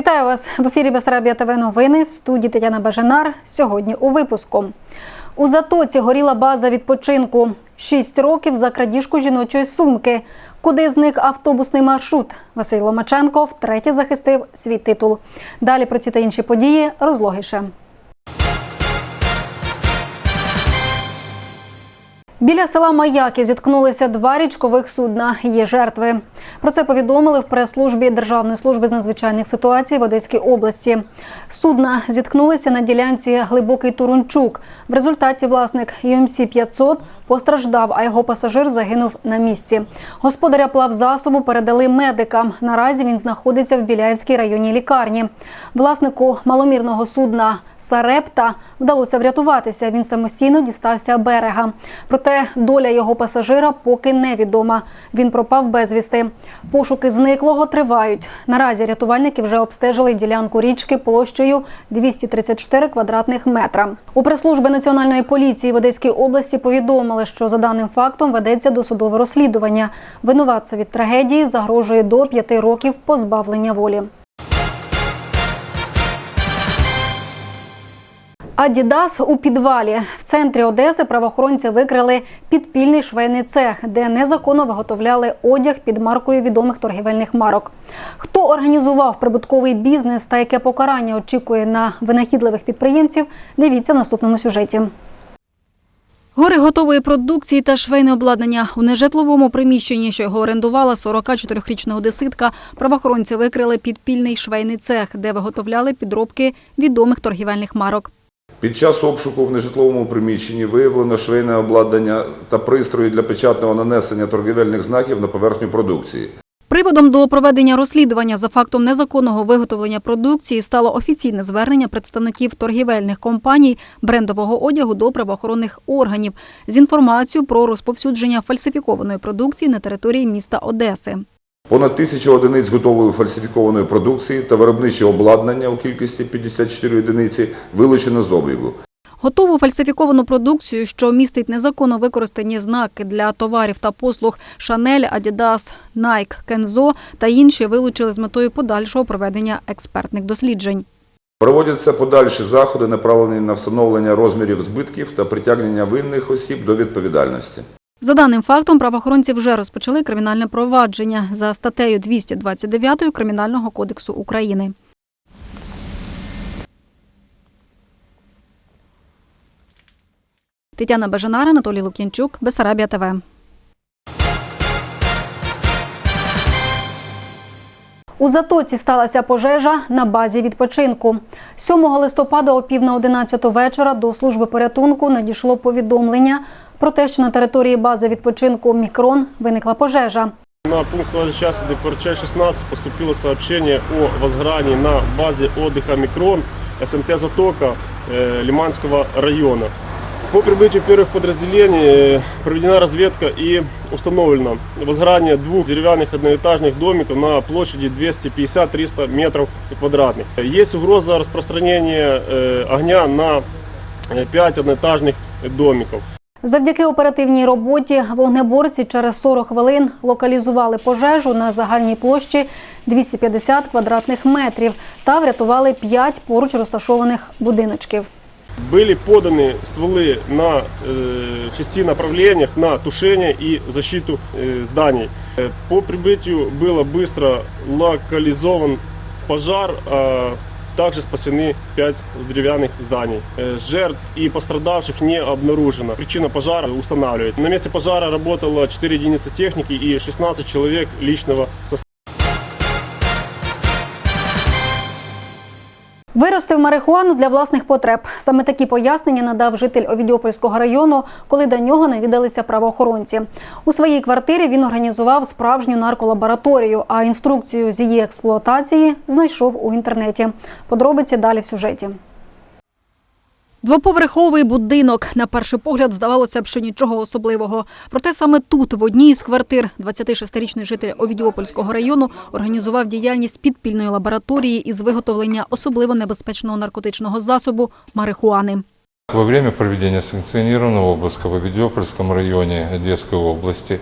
Вітаю вас в ефірі Бесарабія ТВ новини в студії Тетяна Бажанар. Сьогодні у випуску. У Затоці горіла база відпочинку. Шість років за крадіжку жіночої сумки. Куди зник автобусний маршрут? Василь Ломаченко втретє захистив свій титул. Далі про ці та інші події розлогіше. Біля села Маяки зіткнулися два річкових судна. Є жертви. Про це повідомили в прес-службі Державної служби з надзвичайних ситуацій в Одеській області. Судна зіткнулися на ділянці Глибокий Турунчук. В результаті власник UMC 500 постраждав, а його пасажир загинув на місці. Господаря плавзасобу передали медикам. Наразі він знаходиться в Біляївській районній лікарні. Власнику маломірного судна Сарепта вдалося врятуватися. Він самостійно дістався берега. Проте доля його пасажира поки невідома. Він пропав безвісти. Пошуки зниклого тривають. Наразі рятувальники вже обстежили ділянку річки площею 234 квадратних метра. У прес-служби національної поліції в Одеській області повідомили, що за даним фактом ведеться досудове розслідування. Винуватцеві трагедії загрожує до п'яти років позбавлення волі. Адідас у підвалі в центрі Одеси правоохоронці викрили підпільний швейний цех, де незаконно виготовляли одяг під маркою відомих торгівельних марок. Хто організував прибутковий бізнес та яке покарання очікує на винахідливих підприємців? Дивіться в наступному сюжеті. Гори готової продукції та швейне обладнання у нежитловому приміщенні, що його орендувала 44-річна одеситка, правоохоронці викрили підпільний швейний цех, де виготовляли підробки відомих торгівельних марок. Під час обшуку в нежитловому приміщенні виявлено швейне обладнання та пристрої для печатного нанесення торгівельних знаків на поверхню продукції. Приводом до проведення розслідування за фактом незаконного виготовлення продукції стало офіційне звернення представників торгівельних компаній брендового одягу до правоохоронних органів з інформацією про розповсюдження фальсифікованої продукції на території міста Одеси. Понад тисячу одиниць готової фальсифікованої продукції та виробниче обладнання у кількості 54 одиниці вилучено з обігу. Готову фальсифіковану продукцію, що містить незаконно використані знаки для товарів та послуг Шанель, Адідас, Найк, Кензо та інші вилучили з метою подальшого проведення експертних досліджень. Проводяться подальші заходи, направлені на встановлення розмірів збитків та притягнення винних осіб до відповідальності. За даним фактом, правоохоронці вже розпочали кримінальне провадження за статтею 229 Кримінального кодексу України. Тетяна Бежанар, Анатолій Лук'янчук, Бесарабія ТВ. У Затоці сталася пожежа на базі відпочинку. 7 листопада о пів на 11 вечора до служби порятунку надійшло повідомлення про те, що на території бази відпочинку Мікрон виникла пожежа. На пункт связи часа ДПРЧ-16 поступило сообщение о возгорании на базе отдыха «Микрон» СМТ «Затока» э, Лиманского района. По прибытию первых подразделений э, проведена разведка и установлено возгорание двух деревянных одноэтажных домиков на площади 250-300 метров квадратных. Есть угроза распространения э, огня на 5 одноэтажных домиков. Завдяки оперативній роботі вогнеборці через 40 хвилин локалізували пожежу на загальній площі 250 квадратних метрів та врятували 5 поруч розташованих будиночків. Были поданы стволы на э, шести направлениях на тушение и защиту э, зданий. Э, По прибытию было быстро локализован пожар, а также спасены 5 деревянных зданий. Э, Жертв и пострадавших не обнаружено. Причина пожара устанавливается. На месте пожара работало 4 единицы техники и 16 человек личного состава. Виростив марихуану для власних потреб. Саме такі пояснення надав житель Овідіопольського району, коли до нього навідалися правоохоронці. У своїй квартирі він організував справжню нарколабораторію, а інструкцію з її експлуатації знайшов у інтернеті. Подробиці далі в сюжеті. Двоповерховий будинок. На перший погляд здавалося б, що нічого особливого. Проте саме тут, в одній із квартир, 26-річний житель Овідіопольського району організував діяльність підпільної лабораторії із виготовлення особливо небезпечного наркотичного засобу марихуани. Во время проведения санкционированного обыска в Авидиопольском районе Одесской области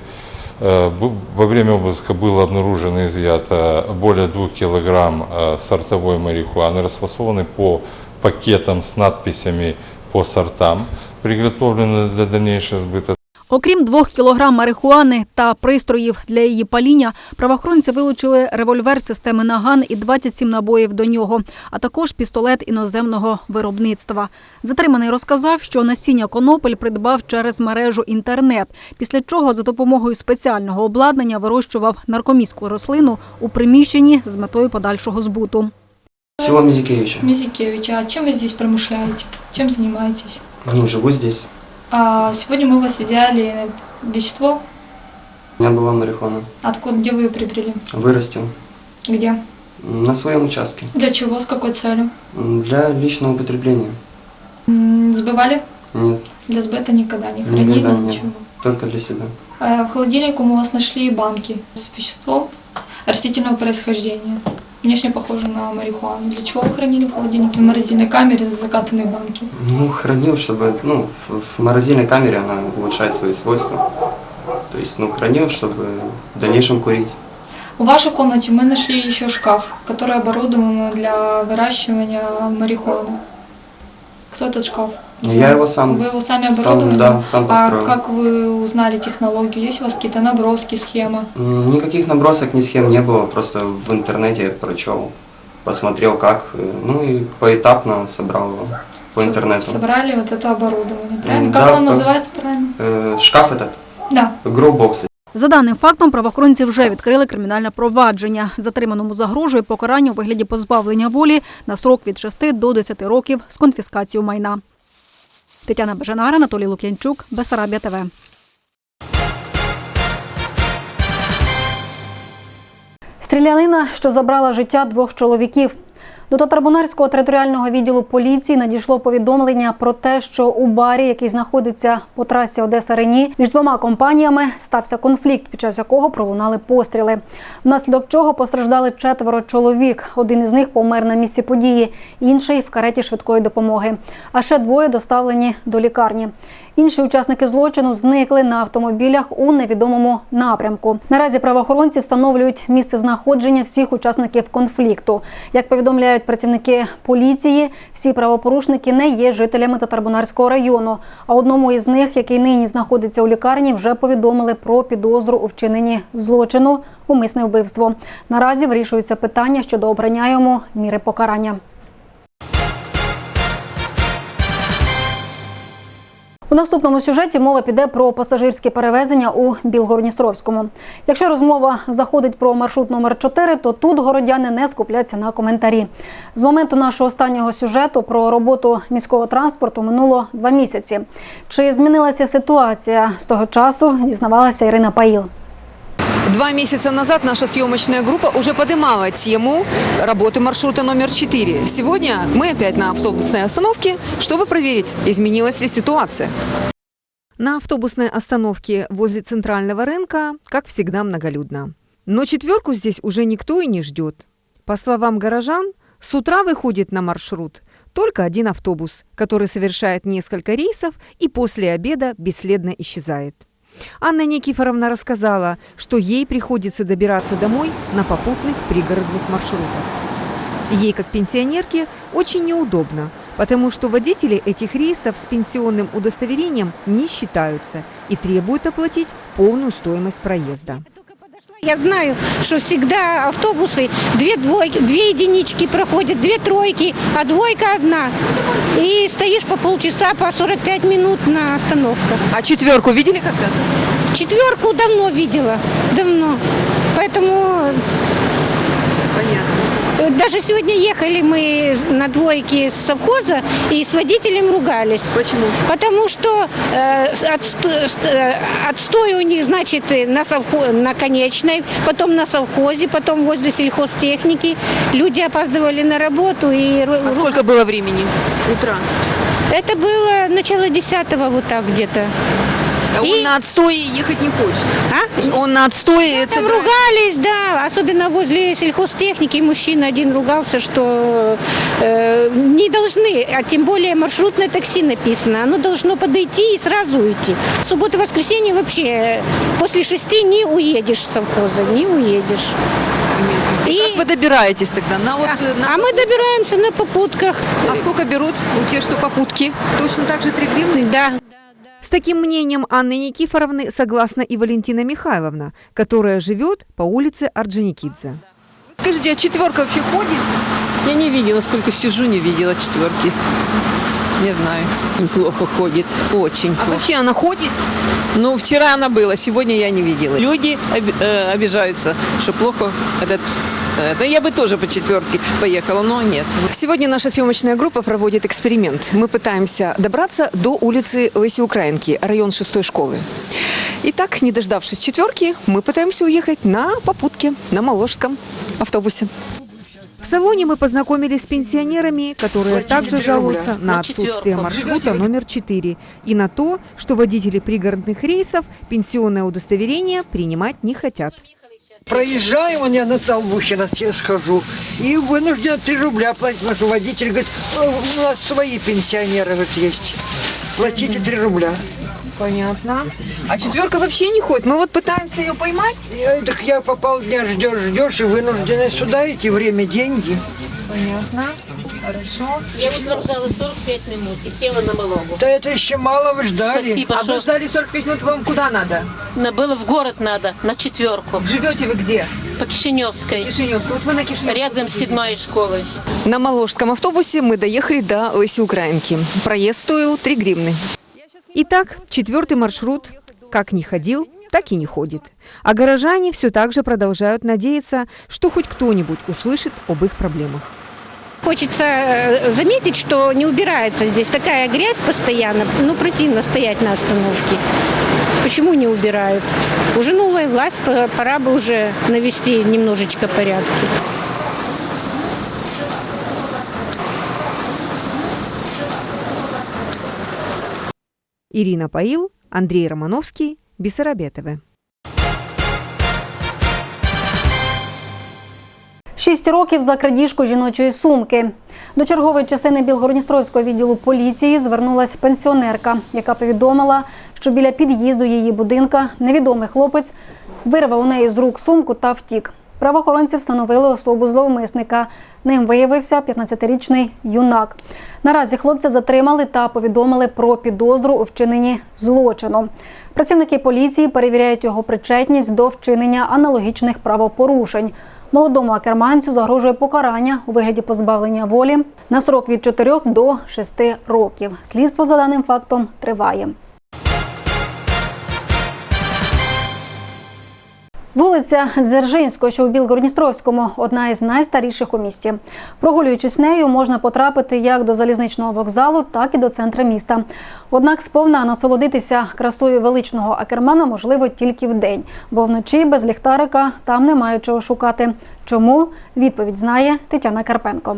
Э, бу- Во время обыска было обнаружено и изъято более 2 килограмм э, сортовой марихуаны, расфасованы по пакетам с надписями по сортам, приготовлены для дальнейшего сбыта. Окрім двох кілограм марихуани та пристроїв для її паління, правоохоронці вилучили револьвер системи Наган і 27 набоїв до нього, а також пістолет іноземного виробництва. Затриманий розказав, що насіння конопель придбав через мережу інтернет, після чого за допомогою спеціального обладнання вирощував наркоміську рослину у приміщенні з метою подальшого збуту. Село Мизикевича. Мизикевич, а чем вы здесь промышляете? Чем занимаетесь? Ну, живу здесь. А сегодня мы у вас взяли вещество. У меня была марихуана. Откуда, где вы ее приобрели? Вырастил. Где? На своем участке. Для чего? С какой целью? Для личного употребления. М, Сбывали? Нет, Для сбыта никогда не хранили, никогда нет. ничего. Только для себя. А в холодильнике мы у вас нашли банки с веществом растительного происхождения. Внешне похоже на марихуану. Для чего вы хранили в холодильнике? В морозильной камере закатанные банки. Ну, хранил, чтобы, ну, в, в морозильной камере она улучшает свои свойства. То есть, ну, хранил, чтобы в дальнейшем курить. В вашей комнате мы нашли еще шкаф, который оборудован для выращивания марихуаны. Кто этот шкаф? Ну, Я его сам, Вы его сами сам, оборудовали? да, сам А построил. как вы узнали технологию? Есть у вас какие-то наброски, схема? М, Никаких набросок, ни схем не было, просто в интернете прочел, посмотрел как, э, ну и поэтапно собрал его по Со- интернету. Собрали вот это оборудование, правильно? М, Как да, оно да. называется правильно? Э, Шкаф этот, Да. гроубокс. За даним фактом, правоохоронці вже відкрили кримінальне провадження. Затриманому загрожує покарання у вигляді позбавлення волі на срок від 6 до 10 років з конфіскацією майна. Тетяна Бажанар, Анатолій Лук'янчук, Бесарабія ТВ. Стрілянина, що забрала життя двох чоловіків. До Татарбунарського територіального відділу поліції надійшло повідомлення про те, що у барі, який знаходиться по трасі Одеса Рені, між двома компаніями стався конфлікт, під час якого пролунали постріли. Внаслідок чого постраждали четверо чоловік. Один із них помер на місці події, інший в кареті швидкої допомоги. А ще двоє доставлені до лікарні. Інші учасники злочину зникли на автомобілях у невідомому напрямку. Наразі правоохоронці встановлюють місце знаходження всіх учасників конфлікту. Як повідомляють працівники поліції, всі правопорушники не є жителями Татарбунарського району. А одному із них, який нині знаходиться у лікарні, вже повідомили про підозру у вчиненні злочину умисне вбивство. Наразі вирішується питання щодо обрання йому міри покарання. Наступному сюжеті мова піде про пасажирські перевезення у Білгородністровському. Якщо розмова заходить про маршрут номер 4 то тут городяни не скупляться на коментарі. З моменту нашого останнього сюжету про роботу міського транспорту минуло два місяці. Чи змінилася ситуація з того часу? Дізнавалася Ірина Паїл. Два месяца назад наша съемочная группа уже поднимала тему работы маршрута номер 4. Сегодня мы опять на автобусной остановке, чтобы проверить, изменилась ли ситуация. На автобусной остановке возле центрального рынка, как всегда, многолюдно. Но четверку здесь уже никто и не ждет. По словам горожан, с утра выходит на маршрут только один автобус, который совершает несколько рейсов и после обеда бесследно исчезает. Анна Никифоровна рассказала, что ей приходится добираться домой на попутных пригородных маршрутах. Ей, как пенсионерке, очень неудобно, потому что водители этих рейсов с пенсионным удостоверением не считаются и требуют оплатить полную стоимость проезда. Я знаю, что всегда автобусы две двойки, две единички проходят, две тройки, а двойка одна. И стоишь по полчаса, по 45 минут на остановках. А четверку видели когда-то? Четверку давно видела, давно. Поэтому даже сегодня ехали мы на двойке с совхоза и с водителем ругались. Почему? Потому что э, с- отсто- ст- э, отстой у них, значит, э, на, совхо- на конечной, потом на совхозе, потом возле сельхозтехники. Люди опаздывали на работу. И... А сколько было времени? Утра. Это было начало десятого, вот так где-то. А И- Он на отстое ехать не хочет. А? Он на отстое... Там собирается. ругались, да, особенно возле сельхозтехники. Мужчина один ругался, что э, не должны, а тем более маршрутное такси написано, оно должно подойти и сразу уйти. В субботу, воскресенье вообще после шести не уедешь с совхоза, не уедешь. И, Как вы добираетесь тогда? На вот, э, на- а мы добираемся на попутках. А сколько берут у тех, что попутки? Точно так же 3 гривны? Да. С таким мнением Анны Никифоровны согласна и Валентина Михайловна, которая живет по улице Орджоникидзе. Скажите, а четверка вообще ходит? Я не видела, сколько сижу, не видела четверки. Не знаю. Плохо ходит. Очень А плохо. вообще она ходит? Ну, вчера она была, сегодня я не видела. Люди э, обижаются, что плохо этот... Это я бы тоже по четверке поехала, но нет. Сегодня наша съемочная группа проводит эксперимент. Мы пытаемся добраться до улицы Леси Украинки, район шестой школы. Итак, не дождавшись четверки, мы пытаемся уехать на попутке, на Моложском автобусе. В салоне мы познакомились с пенсионерами, которые также жалуются на отсутствие маршрута номер 4 и на то, что водители пригородных рейсов пенсионное удостоверение принимать не хотят. Проезжаю, вон я на Толбухина я схожу, и вынужден 3 рубля платить, потому что водитель говорит, «Э, у нас свои пенсионеры вот есть, платите 3 рубля. Понятно. А четверка вообще не ходит. Мы вот пытаемся ее поймать. И, э, так я попал, дня ждешь, ждешь, и вынуждены сюда идти, время, деньги. Понятно. Хорошо. Я утром ждала 45 минут и села на Малогу. Да это еще мало вы ждали. Спасибо, А вы что ждали 45 минут, вам куда надо? на- было в город надо, на четверку, Живете вы где? по Кишиневской, Кишиневск. Вот вы на Кишиневск. рядом с седьмой школой. На Моложском автобусе мы доехали до Леси Украинки. Проезд стоил 3 гривны. Итак, четвертый маршрут как не ходил, так и не ходит. А горожане все так же продолжают надеяться, что хоть кто-нибудь услышит об их проблемах. Хочется э, заметить, что не убирается здесь такая грязь постоянно. Ну, противно стоять на остановке. Почему не убирают? Уже новая власть, пора бы уже навести немножечко порядки. Ирина Паил, Андрей Романовский, Бессарабетовы. Шість років за крадіжку жіночої сумки. До чергової частини Білгородністровського відділу поліції звернулась пенсіонерка, яка повідомила, що біля під'їзду її будинка невідомий хлопець вирвав у неї з рук сумку та втік. Правоохоронці встановили особу зловмисника. Ним виявився 15-річний юнак. Наразі хлопця затримали та повідомили про підозру у вчиненні злочину. Працівники поліції перевіряють його причетність до вчинення аналогічних правопорушень. Молодому акерманцю загрожує покарання у вигляді позбавлення волі на срок від 4 до 6 років. Слідство за даним фактом триває. Вулиця Дзержинського, що у Білгородністровському, одна із найстаріших у місті. Прогулюючись нею, можна потрапити як до залізничного вокзалу, так і до центра міста. Однак сповна насолодитися красою величного акермана можливо тільки вдень, бо вночі без ліхтарика там немає чого шукати. Чому відповідь знає Тетяна Карпенко.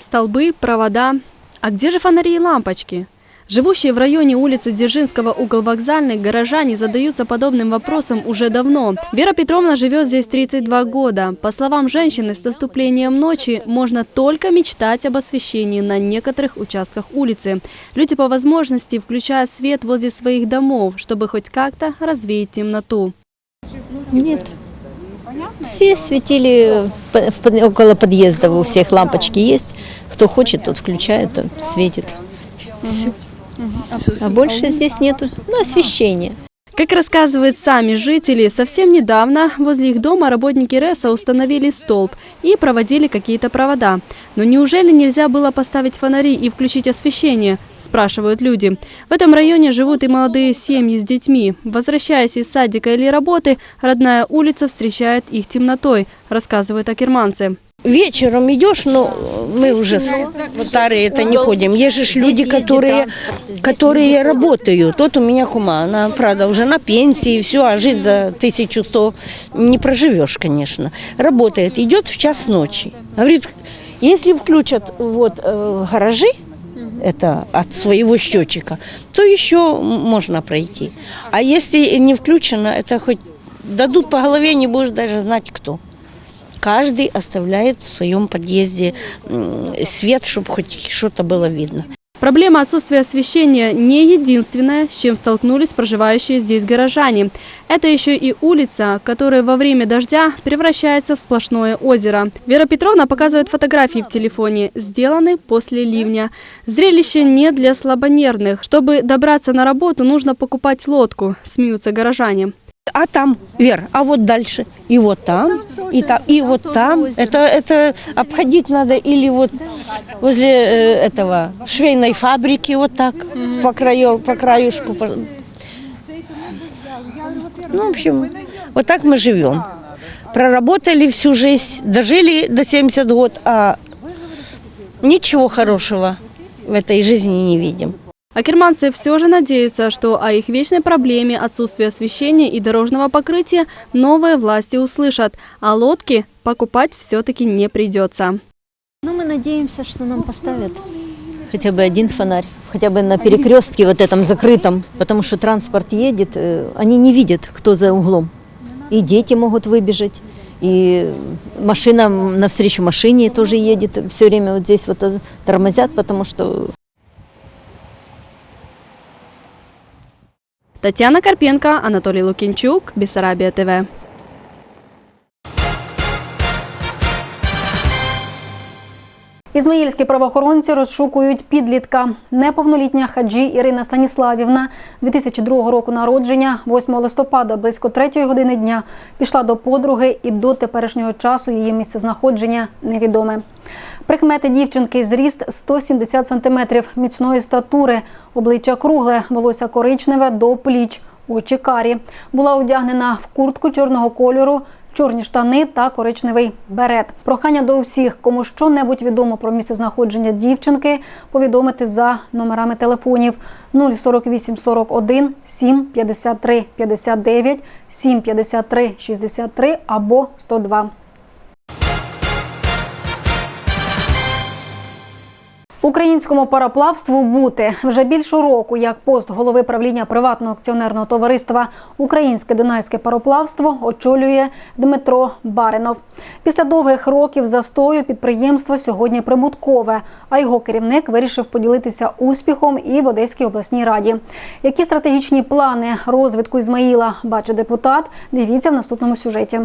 Столбы, провода. А где же фонари и лампочки? Живущие в районе улицы Дзержинского, угол вокзальный, горожане задаются подобным вопросом уже давно. Вера Петровна живет здесь 32 года. По словам женщины, с наступлением ночи можно только мечтать об освещении на некоторых участках улицы. Люди по возможности включают свет возле своих домов, чтобы хоть как-то развеять темноту. Нет. Все светили около подъезда, у всех лампочки есть. Кто хочет, тот включает, светит. Все. А больше здесь нету, ну, освещения. Как рассказывают сами жители, совсем недавно возле их дома работники РЭСа установили столб и проводили какие-то провода. Но неужели нельзя было поставить фонари и включить освещение, спрашивают люди. В этом районе живут и молодые семьи с детьми. Возвращаясь из садика или работы, родная улица встречает их темнотой, рассказывают акерманцы. Вечером идешь, но мы уже с- старые это не ходим. Есть же ж люди, которые, которые работают. Вот у меня кума, она, правда, уже на пенсии, все, а жить за 1100 не проживешь, конечно. Работает, идет в час ночи. Говорит, если включат вот э, гаражи, это от своего счетчика, то еще можно пройти. А если не включено, это хоть дадут по голове, не будешь даже знать кто. Каждый оставляет в своем подъезде свет, чтобы хоть что-то было видно. Проблема отсутствия освещения не единственная, с чем столкнулись проживающие здесь горожане. Это еще и улица, которая во время дождя превращается в сплошное озеро. Вера Петровна показывает фотографии в телефоне, сделаны после ливня. Зрелище не для слабонервных. Чтобы добраться на работу, нужно покупать лодку, смеются горожане. А там, Вер, а вот дальше, и вот там, и там, и вот там. Это, это обходить надо или вот возле э, этого швейной фабрики вот так по краю, по краюшку. Ну, в общем, вот так мы живем. Проработали всю жизнь, дожили до 70 год, а ничего хорошего в этой жизни не видим. Акерманцы все же надеются, что о их вечной проблеме отсутствия освещения и дорожного покрытия новые власти услышат, а лодки покупать все-таки не придется. Ну, мы надеемся, что нам поставят хотя бы один фонарь, хотя бы на перекрестке вот этом закрытом, потому что транспорт едет, э, они не видят, кто за углом. И дети могут выбежать, и машина навстречу машине тоже едет, все время вот здесь вот э, тормозят, потому что Татьяна Карпенко, Анатолий Лукинчук, Бессарабия ТВ. Ізмаїльські правоохоронці розшукують підлітка. Неповнолітня хаджі Ірина Станіславівна 2002 року народження, 8 листопада, близько 3 години дня, пішла до подруги і до теперішнього часу її місцезнаходження невідоме. Прикмети дівчинки зріст 170 см, міцної статури, обличчя кругле, волосся коричневе до пліч, очі карі. Була одягнена в куртку чорного кольору, чорні штани та коричневий берет. Прохання до усіх, кому що-небудь відомо про місце знаходження дівчинки, повідомити за номерами телефонів 048 41 7 53 59 7 53 63 або 102. Українському пароплавству бути вже більше року, як пост голови правління приватного акціонерного товариства Українське Дунайське пароплавство очолює Дмитро Баринов. Після довгих років застою підприємство сьогодні прибуткове, а його керівник вирішив поділитися успіхом і в Одеській обласній раді. Які стратегічні плани розвитку Ізмаїла бачить депутат? Дивіться в наступному сюжеті.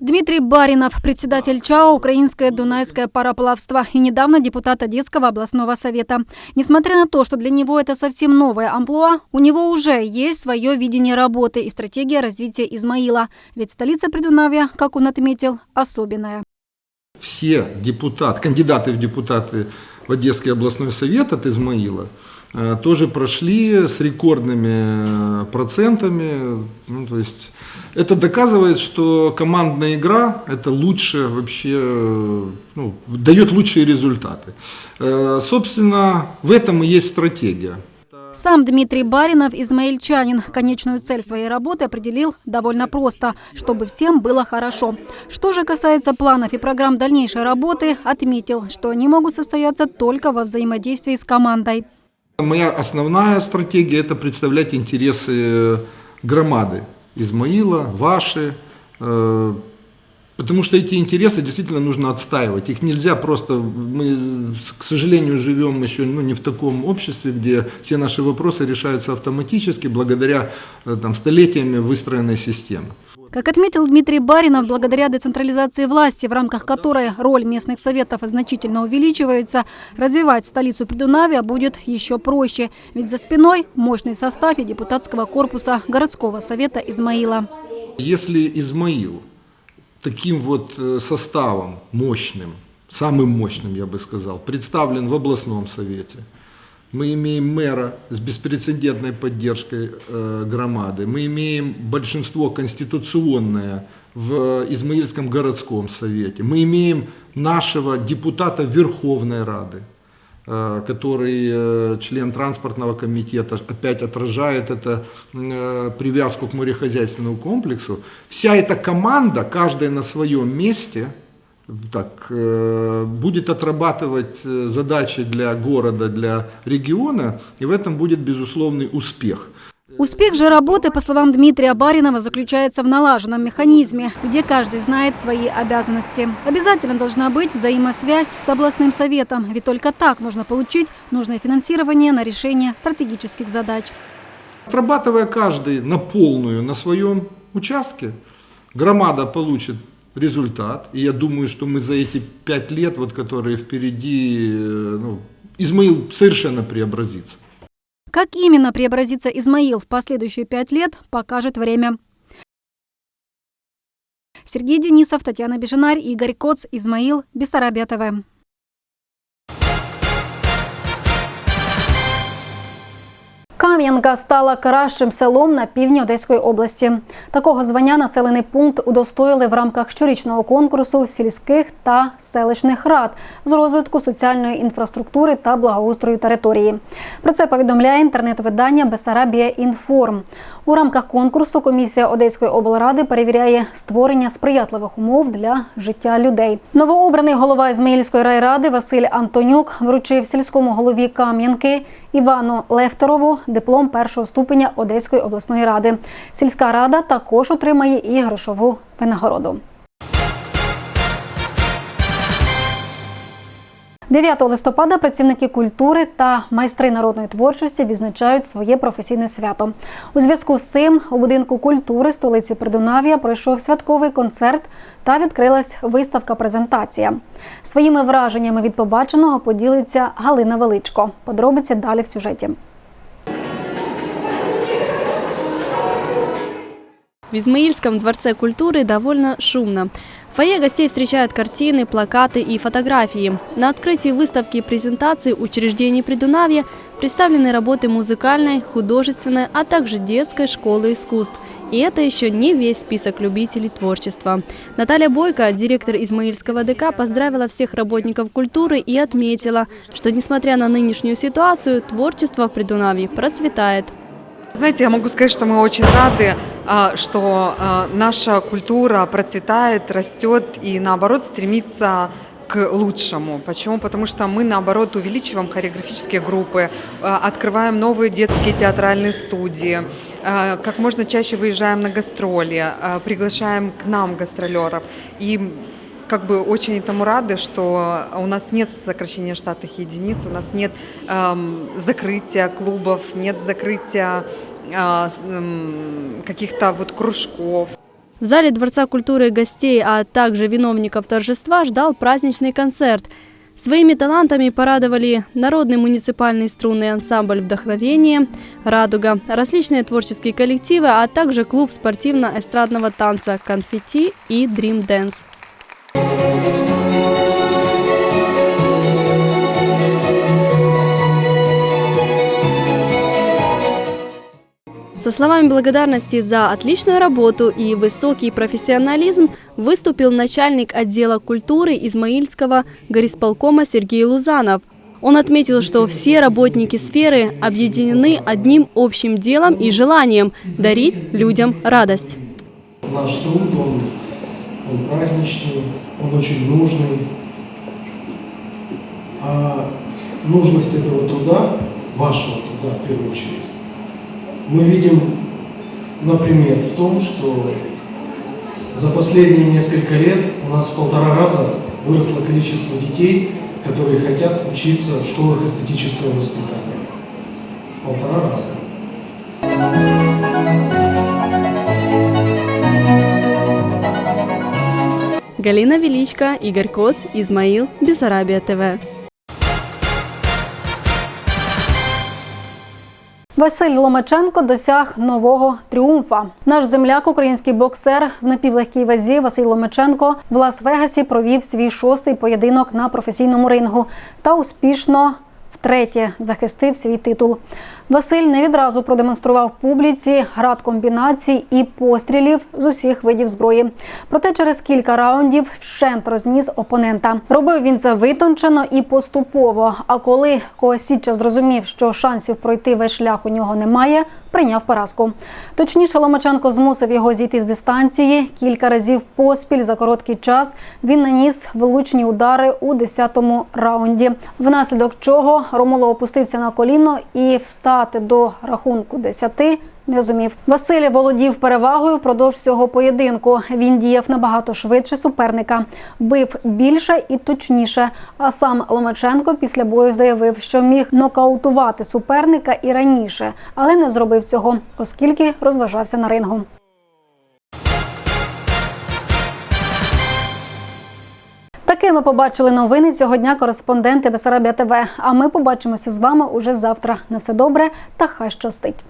Дмитрий Баринов, председатель ЧАО «Украинское Дунайское пароплавство» и недавно депутат Одесского областного совета. Несмотря на то, что для него это совсем новое амплуа, у него уже есть свое видение работы и стратегия развития Измаила. Ведь столица Придунавья, как он отметил, особенная. все депутаты, кандидаты в депутаты в Одесский областной совет от Измаила тоже прошли с рекордными э, процентами. Ну, то есть это доказывает, что командная игра это лучше вообще, э, ну, дает лучшие результаты. Э, Собственно, в этом и есть стратегия. Сам Дмитрий Баринов, измаильчанин, конечную цель своей работы определил довольно просто, чтобы всем было хорошо. Что же касается планов и программ дальнейшей работы, отметил, что они могут состояться только во взаимодействии с командой. Моя основная стратегия – это представлять интересы э, громады Измаила, ваши, э, потому что эти интересы действительно нужно отстаивать. Их нельзя просто, мы, к сожалению, живем еще ну, не в таком обществе, где все наши вопросы решаются автоматически благодаря э, там, столетиями выстроенной системы. Как отметил Дмитрий Баринов, благодаря децентрализации власти, в рамках которой роль местных советов значительно увеличивается, развивать столицу Придунавия будет еще проще. Ведь за спиной мощный состав и депутатского корпуса городского совета Измаила. Если Измаил таким вот э, составом мощным, самым мощным, я бы сказал, представлен в областном совете, мы имеем мэра с беспрецедентной поддержкой э, громады, мы имеем большинство конституционное в Измаильском городском совете, мы имеем нашего депутата Верховной Рады, э, который э, член транспортного комитета, опять отражает это э, привязку к морехозяйственному комплексу. Вся эта команда, каждая на своем месте, так, э, будет отрабатывать э, задачи для города, для региона, и в этом будет безусловный успех. Успех же работы, по словам Дмитрия Баринова, заключается в налаженном механизме, где каждый знает свои обязанности. Обязательно должна быть взаимосвязь с областным советом, ведь только так можно получить нужное финансирование на решение стратегических задач. Отрабатывая каждый на полную на своем участке, громада получит результат. И я думаю, что мы за эти пять лет, вот, которые впереди, э, ну, Измаил совершенно преобразится. Как именно преобразится Измаил в последующие пять лет, покажет время. Сергей Денисов, Татьяна Бежинарь, Игорь Коц, Измаил, Бессарабия ТВ. Кам'янка стала кращим селом на півдні Одеської області. Такого звання населений пункт удостоїли в рамках щорічного конкурсу сільських та селищних рад з розвитку соціальної інфраструктури та благоустрою території. Про це повідомляє інтернет-видання Бесарабія Інформ. У рамках конкурсу комісія Одеської облради перевіряє створення сприятливих умов для життя людей. Новообраний голова Ізмаїльської райради Василь Антонюк вручив сільському голові Кам'янки Івану Лефтерову диплом першого ступеня Одеської обласної ради. Сільська рада також отримає і грошову винагороду. 9 листопада працівники культури та майстри народної творчості відзначають своє професійне свято. У зв'язку з цим у будинку культури столиці Придунав'я пройшов святковий концерт та відкрилась виставка-презентація. Своїми враженнями від побаченого поділиться Галина Величко. Подробиці далі в сюжеті. В Измаильском дворце культуры довольно шумно. Фойе гостей встречают картины, плакаты и фотографии. На открытии выставки и презентации учреждений Придунавья представлены работы музыкальной, художественной, а также детской школы искусств. И это еще не весь список любителей творчества. Наталья Бойко, директор Измаильского ДК, поздравила всех работников культуры и отметила, что несмотря на нынешнюю ситуацию, творчество в Придунавье процветает. Знаете, я могу сказать, что мы очень рады, а, что а, наша культура процветает, растет и наоборот стремится к лучшему. Почему? Потому что мы, наоборот, увеличиваем хореографические группы, а, открываем новые детские театральные студии, а, как можно чаще выезжаем на гастроли, а, приглашаем к нам гастролеров. И как бы очень этому рады, что у нас нет сокращения штатных единиц, у нас нет эм, закрытия клубов, нет закрытия э, эм, каких-то вот кружков. В зале Дворца культуры гостей, а также виновников торжества ждал праздничный концерт. Своими талантами порадовали народный муниципальный струнный ансамбль «Вдохновение», «Радуга», различные творческие коллективы, а также клуб спортивно-эстрадного танца «Конфетти» и «Дрим Дэнс». Со словами благодарности за отличную работу и высокий профессионализм выступил начальник отдела культуры Измаильского горисполкома Сергей Лузанов. Он отметил, что все работники сферы объединены одним общим делом и желанием дарить людям радость. Наш труд, он, он праздничный, он очень нужный. А нужность этого труда, вашего труда в первую очередь, мы видим, например, в том, что за последние несколько лет у нас в полтора раза выросло количество детей, которые хотят учиться в школах эстетического воспитания. В полтора раза. Галина Величко, Игорь Коц, Измаил, Бессарабия ТВ. Василь Ломаченко досяг нового тріумфа. Наш земляк, український боксер в напівлегкій вазі Василь Ломаченко в Лас-Вегасі провів свій шостий поєдинок на професійному рингу та успішно втретє захистив свій титул. Василь не відразу продемонстрував публіці град комбінацій і пострілів з усіх видів зброї. Проте через кілька раундів вщент розніс опонента. Робив він це витончено і поступово. А коли Коасіча зрозумів, що шансів пройти весь шлях у нього немає, прийняв поразку. Точніше, Ломаченко змусив його зійти з дистанції. Кілька разів поспіль за короткий час він наніс влучні удари у 10-му раунді. Внаслідок чого Ромуло опустився на коліно і встати до рахунку 10 не зумів. Василь володів перевагою впродовж всього поєдинку. Він діяв набагато швидше суперника, бив більше і точніше. А сам Ломаченко після бою заявив, що міг нокаутувати суперника і раніше, але не зробив цього, оскільки розважався на рингу. Такими побачили новини цього дня кореспонденти Бесарабія ТВ. А ми побачимося з вами уже завтра. На все добре та хай щастить.